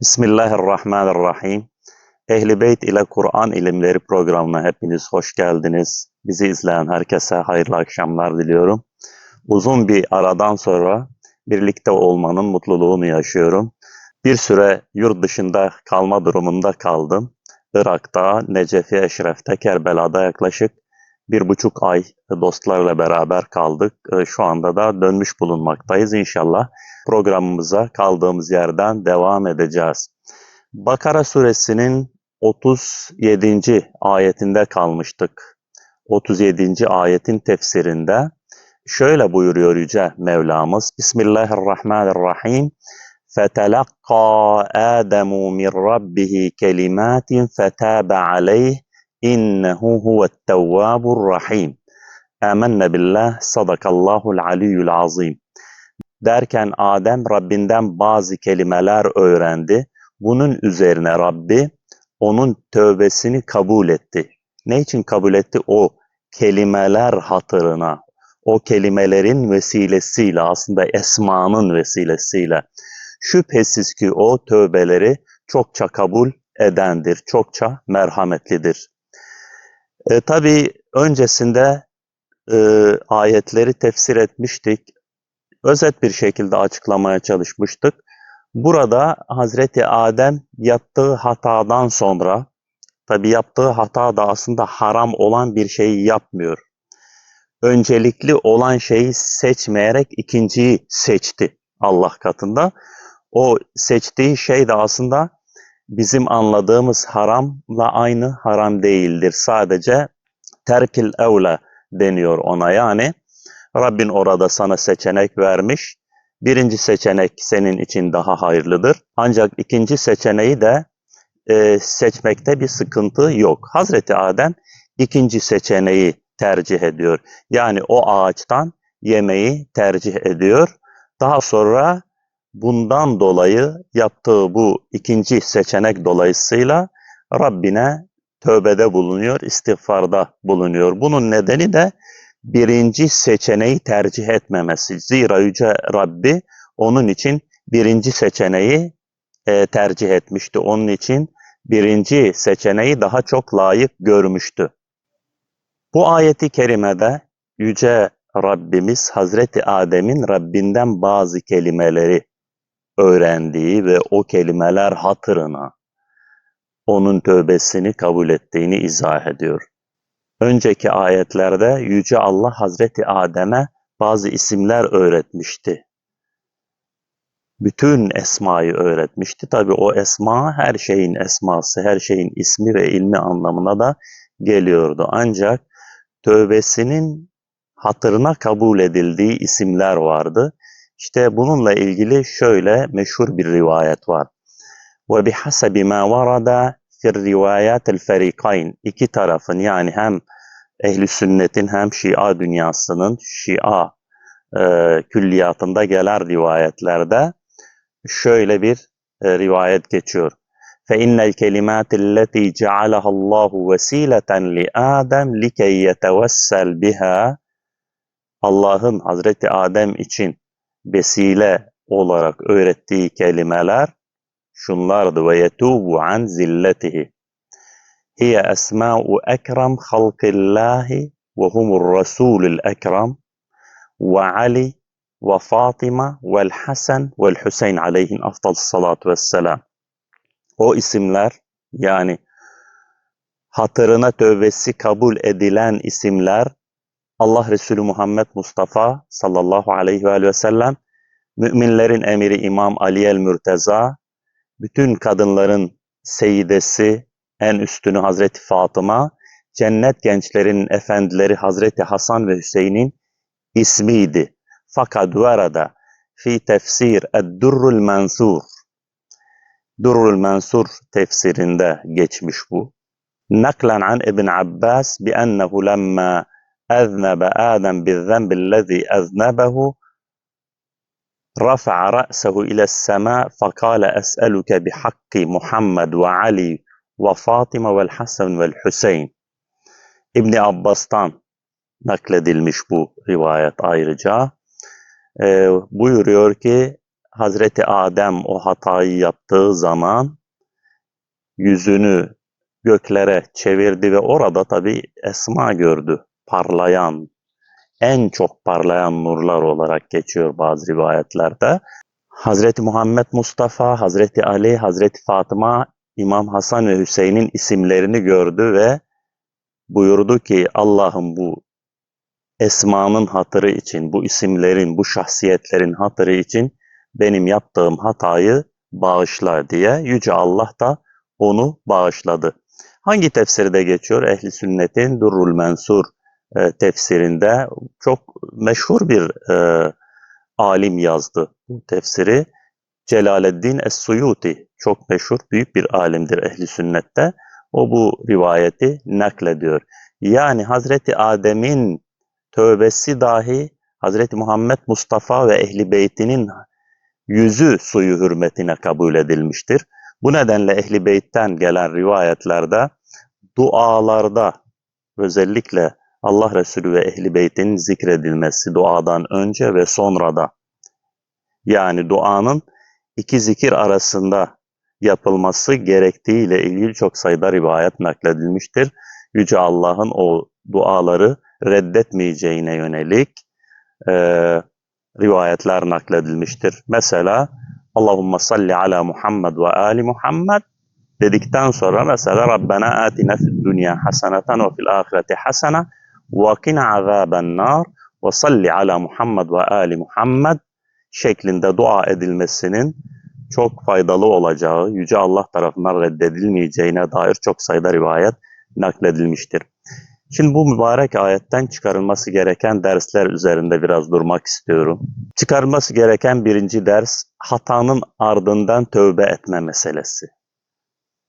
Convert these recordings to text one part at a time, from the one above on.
Bismillahirrahmanirrahim. Ehli Beyt ile Kur'an ilimleri programına hepiniz hoş geldiniz. Bizi izleyen herkese hayırlı akşamlar diliyorum. Uzun bir aradan sonra birlikte olmanın mutluluğunu yaşıyorum. Bir süre yurt dışında kalma durumunda kaldım. Irak'ta, Necefi Eşref'te, Kerbela'da yaklaşık bir buçuk ay dostlarla beraber kaldık. Ee, Şu anda da dönmüş bulunmaktayız. İnşallah programımıza kaldığımız yerden devam edeceğiz. Bakara suresinin 37. ayetinde kalmıştık. 37. ayetin tefsirinde şöyle buyuruyor Yüce Mevlamız. Bismillahirrahmanirrahim. فَتَلَقَّى آدَمُ مِنْ رَبِّهِ كَلِمَاتٍ فَتَابَ عَلَيْهِ إِنَّهُ هُوَ التَّوَّابُ الرَّحِيمُ آمَنَّ بِاللّٰهِ صَدَقَ اللّٰهُ الْعَلِيُّ الْعَظِيمُ Derken Adem Rabbinden bazı kelimeler öğrendi. Bunun üzerine Rabbi onun tövbesini kabul etti. Ne için kabul etti? O kelimeler hatırına, o kelimelerin vesilesiyle aslında esmanın vesilesiyle. Şüphesiz ki o tövbeleri çokça kabul edendir, çokça merhametlidir. E, Tabi öncesinde e, ayetleri tefsir etmiştik, özet bir şekilde açıklamaya çalışmıştık. Burada Hazreti Adem yaptığı hatadan sonra, tabi yaptığı hata da aslında haram olan bir şeyi yapmıyor. Öncelikli olan şeyi seçmeyerek ikinciyi seçti Allah katında. O seçtiği şey de aslında bizim anladığımız haramla aynı haram değildir. Sadece terkil evle deniyor ona yani. Rabbin orada sana seçenek vermiş. Birinci seçenek senin için daha hayırlıdır. Ancak ikinci seçeneği de e, seçmekte bir sıkıntı yok. Hazreti Adem ikinci seçeneği tercih ediyor. Yani o ağaçtan yemeği tercih ediyor. Daha sonra bundan dolayı yaptığı bu ikinci seçenek dolayısıyla Rabbine tövbede bulunuyor, istiğfarda bulunuyor. Bunun nedeni de birinci seçeneği tercih etmemesi. Zira Yüce Rabbi onun için birinci seçeneği e, tercih etmişti. Onun için birinci seçeneği daha çok layık görmüştü. Bu ayeti kerimede Yüce Rabbimiz Hazreti Adem'in Rabbinden bazı kelimeleri öğrendiği ve o kelimeler hatırına onun tövbesini kabul ettiğini izah ediyor. Önceki ayetlerde Yüce Allah Hazreti Adem'e bazı isimler öğretmişti. Bütün esmayı öğretmişti. Tabi o esma her şeyin esması, her şeyin ismi ve ilmi anlamına da geliyordu. Ancak tövbesinin hatırına kabul edildiği isimler vardı. İşte bununla ilgili şöyle meşhur bir rivayet var. Ve bihasabi ma fir rivayatil ferikayn iki tarafın yani hem ehli sünnetin hem Şia dünyasının Şia e, külliyatında gelen rivayetlerde şöyle bir e, rivayet geçiyor. فَاِنَّ الْكَلِمَاتِ الَّتِي جَعَلَهَا اللّٰهُ وَس۪يلَةً لِآدَمْ لِكَيْ يَتَوَسَّلْ بِهَا Allah'ın Hazreti Adem için vesile olarak öğrettiği kelimeler şunlardı ve yetubu an zilletihi. Hiye esma'u ekrem halkillahi ve humur rasulul ekrem ve Ali ve Fatıma ve Hasan ve Hüseyin aleyhin afdal salatu vesselam. O isimler yani hatırına tövbesi kabul edilen isimler Allah Resulü Muhammed Mustafa sallallahu aleyhi ve sellem, müminlerin emiri İmam Ali el Mürteza, bütün kadınların seyidesi, en üstünü Hazreti Fatıma, cennet gençlerin efendileri Hazreti Hasan ve Hüseyin'in ismiydi. Fakat bu arada fi tefsir Ed-Durrul Mansur, Durrul Mansur tefsirinde geçmiş bu. Naklen an İbn Abbas bi ennehu lemma أذنب آدم بالذنب الذي أذنبه رفع رأسه إلى السماء فقال أسألك بحق محمد وعلي وفاطمة والحسن والحسين İbni Abbas'tan nakledilmiş bu rivayet ayrıca. Ee, buyuruyor ki Hazreti Adem o hatayı yaptığı zaman yüzünü göklere çevirdi ve orada tabi esma gördü. Parlayan, en çok parlayan nurlar olarak geçiyor bazı rivayetlerde. Hazreti Muhammed Mustafa, Hazreti Ali, Hazreti Fatıma, İmam Hasan ve Hüseyin'in isimlerini gördü ve buyurdu ki Allah'ım bu esmanın hatırı için, bu isimlerin, bu şahsiyetlerin hatırı için benim yaptığım hatayı bağışla diye Yüce Allah da onu bağışladı. Hangi tefsirde geçiyor? Ehli sünnetin Durrul Mensur e, tefsirinde çok meşhur bir e, alim yazdı bu tefsiri. Celaleddin Es-Suyuti çok meşhur büyük bir alimdir ehli sünnette. O bu rivayeti naklediyor. Yani Hazreti Adem'in tövbesi dahi Hazreti Muhammed Mustafa ve ehli beytinin yüzü suyu hürmetine kabul edilmiştir. Bu nedenle ehli beytten gelen rivayetlerde dualarda özellikle Allah Resulü ve ehli beytin zikredilmesi duadan önce ve sonra da yani duanın iki zikir arasında yapılması gerektiği ile ilgili çok sayıda rivayet nakledilmiştir. Yüce Allah'ın o duaları reddetmeyeceğine yönelik e, rivayetler nakledilmiştir. Mesela Allahümme salli ala Muhammed ve ali Muhammed dedikten sonra mesela Rabbena atina fid dünya haseneten ve fil ahireti hasene nar ve salli ala Muhammed ve ali Muhammed şeklinde dua edilmesinin çok faydalı olacağı, Yüce Allah tarafından reddedilmeyeceğine dair çok sayıda rivayet nakledilmiştir. Şimdi bu mübarek ayetten çıkarılması gereken dersler üzerinde biraz durmak istiyorum. Çıkarılması gereken birinci ders hatanın ardından tövbe etme meselesi.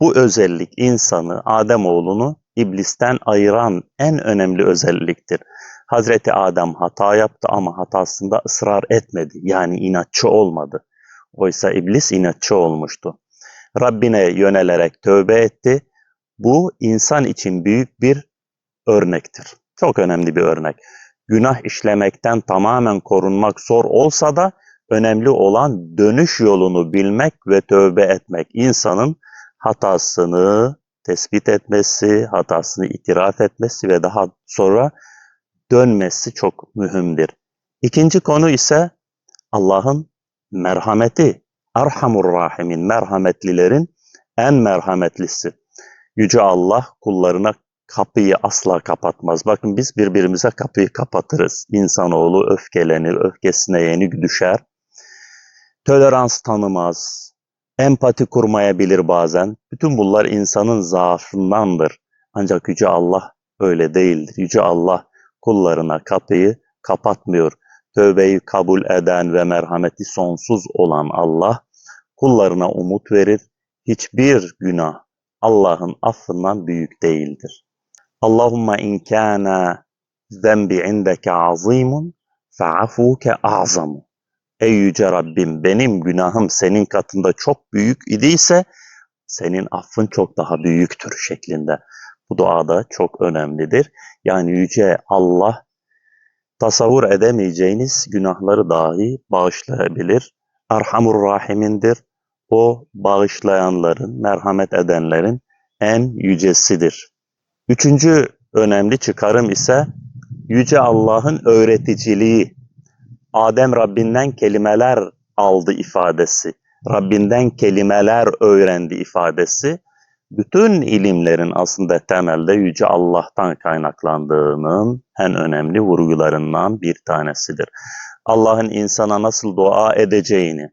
Bu özellik insanı, Ademoğlunu iblisten ayıran en önemli özelliktir. Hazreti Adem hata yaptı ama hatasında ısrar etmedi. Yani inatçı olmadı. Oysa iblis inatçı olmuştu. Rabbine yönelerek tövbe etti. Bu insan için büyük bir örnektir. Çok önemli bir örnek. Günah işlemekten tamamen korunmak zor olsa da önemli olan dönüş yolunu bilmek ve tövbe etmek. İnsanın hatasını tespit etmesi, hatasını itiraf etmesi ve daha sonra dönmesi çok mühimdir. İkinci konu ise Allah'ın merhameti. Erhamur Rahimin, merhametlilerin en merhametlisi. Yüce Allah kullarına kapıyı asla kapatmaz. Bakın biz birbirimize kapıyı kapatırız. İnsanoğlu öfkelenir, öfkesine yenik düşer. Tolerans tanımaz, empati kurmayabilir bazen. Bütün bunlar insanın zaafındandır. Ancak Yüce Allah öyle değildir. Yüce Allah kullarına kapıyı kapatmıyor. Tövbeyi kabul eden ve merhameti sonsuz olan Allah kullarına umut verir. Hiçbir günah Allah'ın affından büyük değildir. Allahümme in kana zembi indeke azimun fe'afuke azamu. Ey yüce Rabbim benim günahım senin katında çok büyük idiyse senin affın çok daha büyüktür şeklinde. Bu duada çok önemlidir. Yani yüce Allah tasavvur edemeyeceğiniz günahları dahi bağışlayabilir. Erhamur Rahimindir. O bağışlayanların, merhamet edenlerin en yücesidir. Üçüncü önemli çıkarım ise Yüce Allah'ın öğreticiliği. Adem Rabbinden kelimeler aldı ifadesi. Rabbinden kelimeler öğrendi ifadesi. Bütün ilimlerin aslında temelde Yüce Allah'tan kaynaklandığının en önemli vurgularından bir tanesidir. Allah'ın insana nasıl dua edeceğini,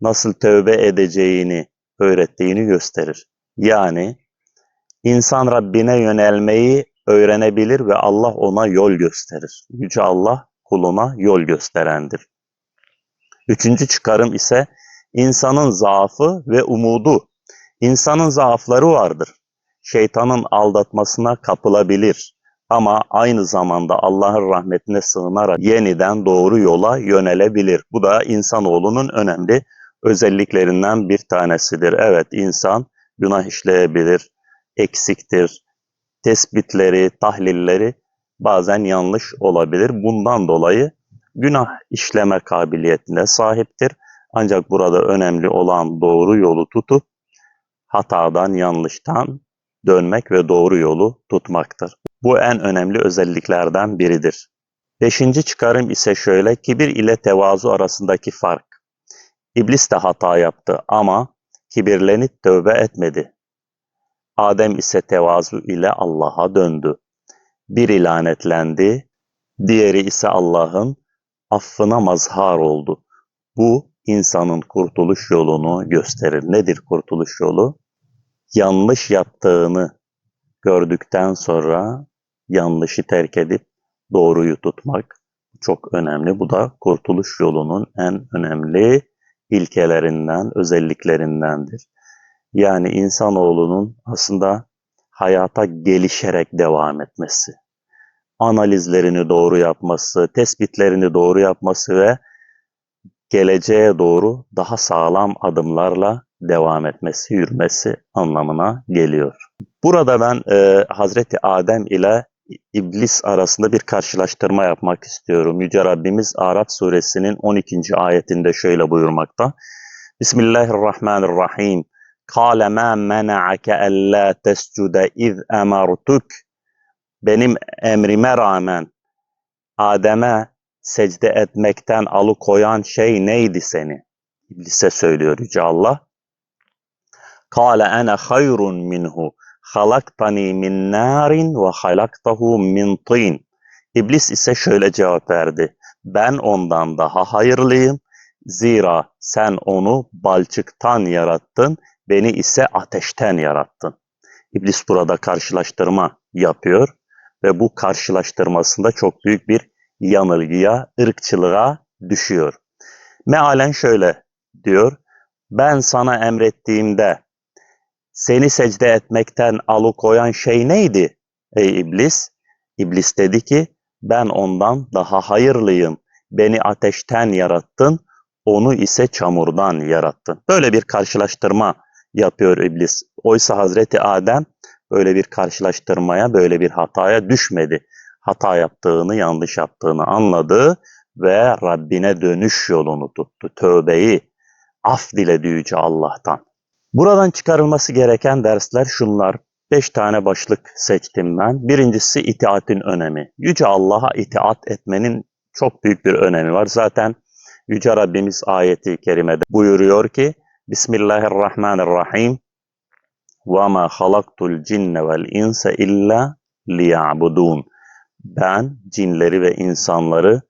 nasıl tövbe edeceğini öğrettiğini gösterir. Yani İnsan Rabbine yönelmeyi öğrenebilir ve Allah ona yol gösterir. Yüce Allah kuluna yol gösterendir. Üçüncü çıkarım ise insanın zaafı ve umudu. İnsanın zaafları vardır. Şeytanın aldatmasına kapılabilir. Ama aynı zamanda Allah'ın rahmetine sığınarak yeniden doğru yola yönelebilir. Bu da insanoğlunun önemli özelliklerinden bir tanesidir. Evet insan günah işleyebilir, eksiktir. Tespitleri, tahlilleri bazen yanlış olabilir. Bundan dolayı günah işleme kabiliyetine sahiptir. Ancak burada önemli olan doğru yolu tutup hatadan, yanlıştan dönmek ve doğru yolu tutmaktır. Bu en önemli özelliklerden biridir. Beşinci çıkarım ise şöyle, kibir ile tevazu arasındaki fark. İblis de hata yaptı ama kibirlenip tövbe etmedi. Adem ise tevazu ile Allah'a döndü. Biri lanetlendi, diğeri ise Allah'ın affına mazhar oldu. Bu insanın kurtuluş yolunu gösterir. Nedir kurtuluş yolu? Yanlış yaptığını gördükten sonra yanlışı terk edip doğruyu tutmak çok önemli. Bu da kurtuluş yolunun en önemli ilkelerinden, özelliklerindendir. Yani insanoğlunun aslında hayata gelişerek devam etmesi, analizlerini doğru yapması, tespitlerini doğru yapması ve geleceğe doğru daha sağlam adımlarla devam etmesi, yürümesi anlamına geliyor. Burada ben e, Hazreti Adem ile İblis arasında bir karşılaştırma yapmak istiyorum. Yüce Rabbimiz Arap suresinin 12. ayetinde şöyle buyurmakta. Bismillahirrahmanirrahim. Kâle mâ mena'ake ellâ tescude iz emartuk. Benim emrime rağmen Adem'e secde etmekten alıkoyan şey neydi seni? İblise söylüyor Yüce Allah. Kâle ene hayrun minhu halaktani min narin ve halaktahu min tin. İblis ise şöyle cevap verdi. Ben ondan daha hayırlıyım. Zira sen onu balçıktan yarattın, beni ise ateşten yarattın. İblis burada karşılaştırma yapıyor ve bu karşılaştırmasında çok büyük bir yanılgıya, ırkçılığa düşüyor. Mealen şöyle diyor, ben sana emrettiğimde seni secde etmekten alıkoyan şey neydi ey iblis? İblis dedi ki ben ondan daha hayırlıyım. Beni ateşten yarattın, onu ise çamurdan yarattın. Böyle bir karşılaştırma yapıyor iblis. Oysa Hazreti Adem böyle bir karşılaştırmaya, böyle bir hataya düşmedi. Hata yaptığını, yanlış yaptığını anladı ve Rabbine dönüş yolunu tuttu. Tövbeyi, af diledi Yüce Allah'tan. Buradan çıkarılması gereken dersler şunlar. Beş tane başlık seçtim ben. Birincisi itaatin önemi. Yüce Allah'a itaat etmenin çok büyük bir önemi var. Zaten Yüce Rabbimiz ayeti kerimede buyuruyor ki Bismillahirrahmanirrahim وَمَا خَلَقْتُ الْجِنَّ وَالْاِنْسَ اِلَّا لِيَعْبُدُونَ Ben cinleri ve insanları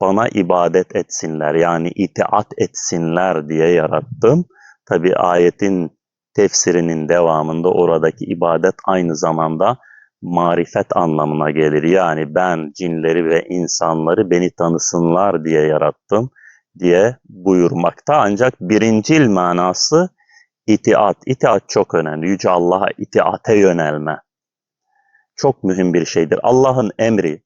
bana ibadet etsinler yani itaat etsinler diye yarattım. Tabi ayetin tefsirinin devamında oradaki ibadet aynı zamanda marifet anlamına gelir. Yani ben cinleri ve insanları beni tanısınlar diye yarattım diye buyurmakta. Ancak birincil manası itaat. İtaat çok önemli. Yüce Allah'a itaate yönelme. Çok mühim bir şeydir. Allah'ın emri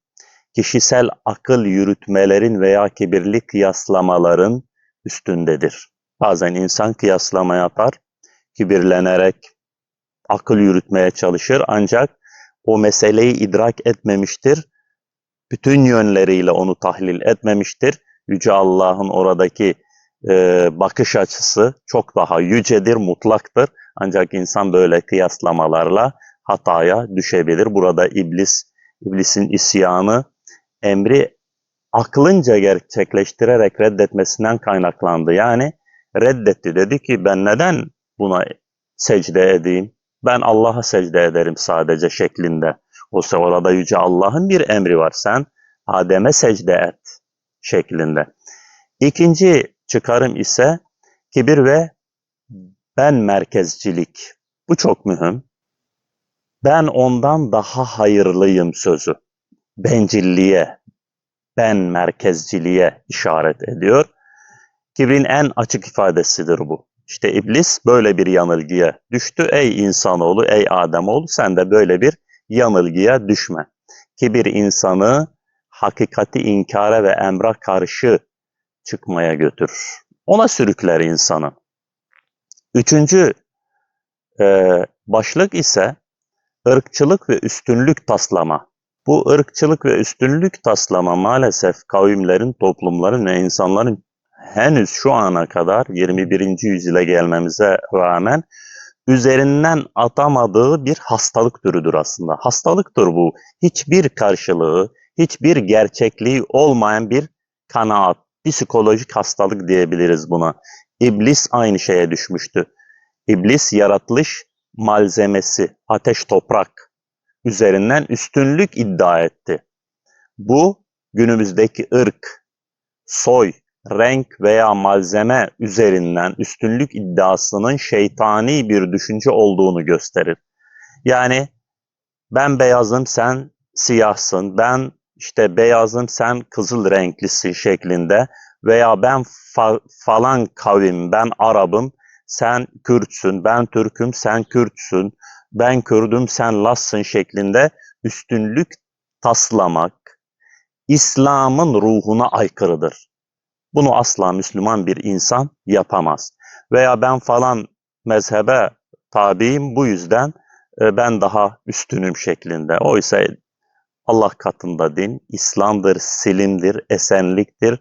kişisel akıl yürütmelerin veya kibirli kıyaslamaların üstündedir. Bazen insan kıyaslama yapar, kibirlenerek akıl yürütmeye çalışır ancak o meseleyi idrak etmemiştir. Bütün yönleriyle onu tahlil etmemiştir. Yüce Allah'ın oradaki e, bakış açısı çok daha yücedir, mutlaktır. Ancak insan böyle kıyaslamalarla hataya düşebilir. Burada iblis, iblisin isyanı emri aklınca gerçekleştirerek reddetmesinden kaynaklandı. Yani reddetti. Dedi ki ben neden buna secde edeyim? Ben Allah'a secde ederim sadece şeklinde. O orada Yüce Allah'ın bir emri var. Sen Adem'e secde et şeklinde. İkinci çıkarım ise kibir ve ben merkezcilik. Bu çok mühim. Ben ondan daha hayırlıyım sözü. Bencilliğe, ben merkezciliğe işaret ediyor. Kibrin en açık ifadesidir bu. İşte iblis böyle bir yanılgıya düştü. Ey insanoğlu, ey Ademoğlu sen de böyle bir yanılgıya düşme. Kibir insanı hakikati inkara ve emra karşı çıkmaya götürür. Ona sürükler insanı. Üçüncü e, başlık ise ırkçılık ve üstünlük taslama. Bu ırkçılık ve üstünlük taslama maalesef kavimlerin, toplumların ve insanların henüz şu ana kadar 21. yüzyıla gelmemize rağmen üzerinden atamadığı bir hastalık türüdür aslında. Hastalıktır bu. Hiçbir karşılığı, hiçbir gerçekliği olmayan bir kanaat, psikolojik hastalık diyebiliriz buna. İblis aynı şeye düşmüştü. İblis yaratılış malzemesi, ateş toprak üzerinden üstünlük iddia etti. Bu günümüzdeki ırk, soy, renk veya malzeme üzerinden üstünlük iddiasının şeytani bir düşünce olduğunu gösterir. Yani ben beyazım sen siyahsın, ben işte beyazım sen kızıl renklisin şeklinde veya ben fa falan kavim, ben Arabım, sen Kürtsün, ben Türk'üm, sen Kürtsün, ben Kürdüm, sen Lassın şeklinde üstünlük taslamak İslam'ın ruhuna aykırıdır. Bunu asla Müslüman bir insan yapamaz. Veya ben falan mezhebe tabiyim bu yüzden e, ben daha üstünüm şeklinde. Oysa Allah katında din İslam'dır, silimdir, esenliktir.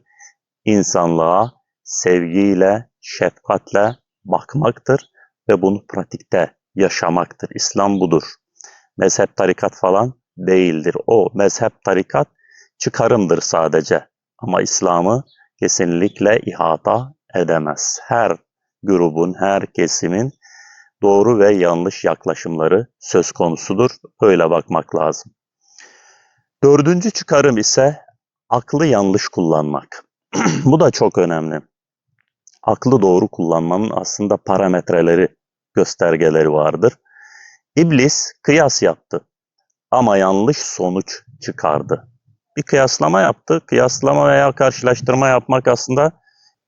İnsanlığa sevgiyle, şefkatle bakmaktır ve bunu pratikte yaşamaktır. İslam budur. Mezhep tarikat falan değildir. O mezhep tarikat çıkarımdır sadece. Ama İslam'ı kesinlikle ihata edemez. Her grubun, her kesimin doğru ve yanlış yaklaşımları söz konusudur. Öyle bakmak lazım. Dördüncü çıkarım ise aklı yanlış kullanmak. Bu da çok önemli. Aklı doğru kullanmanın aslında parametreleri, göstergeleri vardır. İblis kıyas yaptı ama yanlış sonuç çıkardı bir kıyaslama yaptı. Kıyaslama veya karşılaştırma yapmak aslında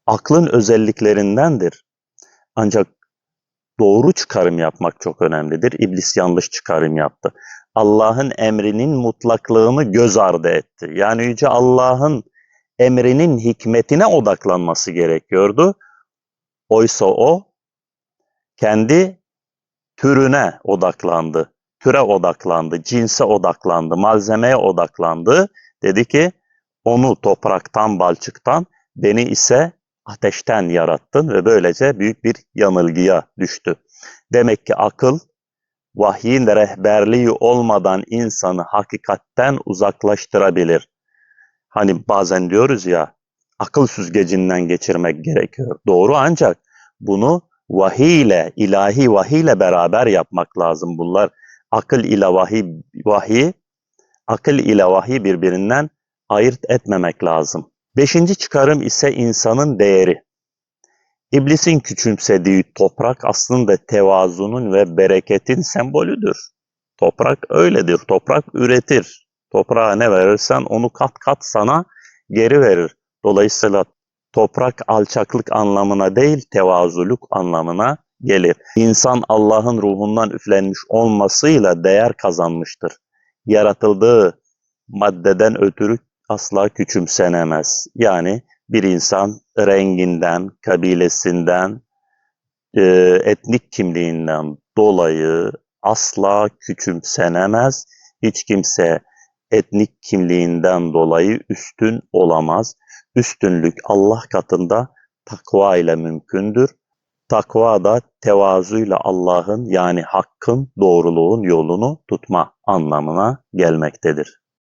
aklın özelliklerindendir. Ancak doğru çıkarım yapmak çok önemlidir. İblis yanlış çıkarım yaptı. Allah'ın emrinin mutlaklığını göz ardı etti. Yani Yüce Allah'ın emrinin hikmetine odaklanması gerekiyordu. Oysa o kendi türüne odaklandı, türe odaklandı, cinse odaklandı, malzemeye odaklandı Dedi ki onu topraktan, balçıktan, beni ise ateşten yarattın ve böylece büyük bir yanılgıya düştü. Demek ki akıl vahyin rehberliği olmadan insanı hakikatten uzaklaştırabilir. Hani bazen diyoruz ya akıl süzgecinden geçirmek gerekiyor. Doğru ancak bunu vahiy ile, ilahi vahiy ile beraber yapmak lazım. Bunlar akıl ile vahiy, vahiy akıl ile vahiy birbirinden ayırt etmemek lazım. Beşinci çıkarım ise insanın değeri. İblisin küçümsediği toprak aslında tevazunun ve bereketin sembolüdür. Toprak öyledir. Toprak üretir. Toprağa ne verirsen onu kat kat sana geri verir. Dolayısıyla toprak alçaklık anlamına değil tevazuluk anlamına gelir. İnsan Allah'ın ruhundan üflenmiş olmasıyla değer kazanmıştır yaratıldığı maddeden ötürü asla küçümsenemez. Yani bir insan renginden, kabilesinden, e, etnik kimliğinden dolayı asla küçümsenemez. Hiç kimse etnik kimliğinden dolayı üstün olamaz. Üstünlük Allah katında takva ile mümkündür. Takva da tevazuyla Allah'ın yani hakkın, doğruluğun yolunu tutma anlamına gelmektedir.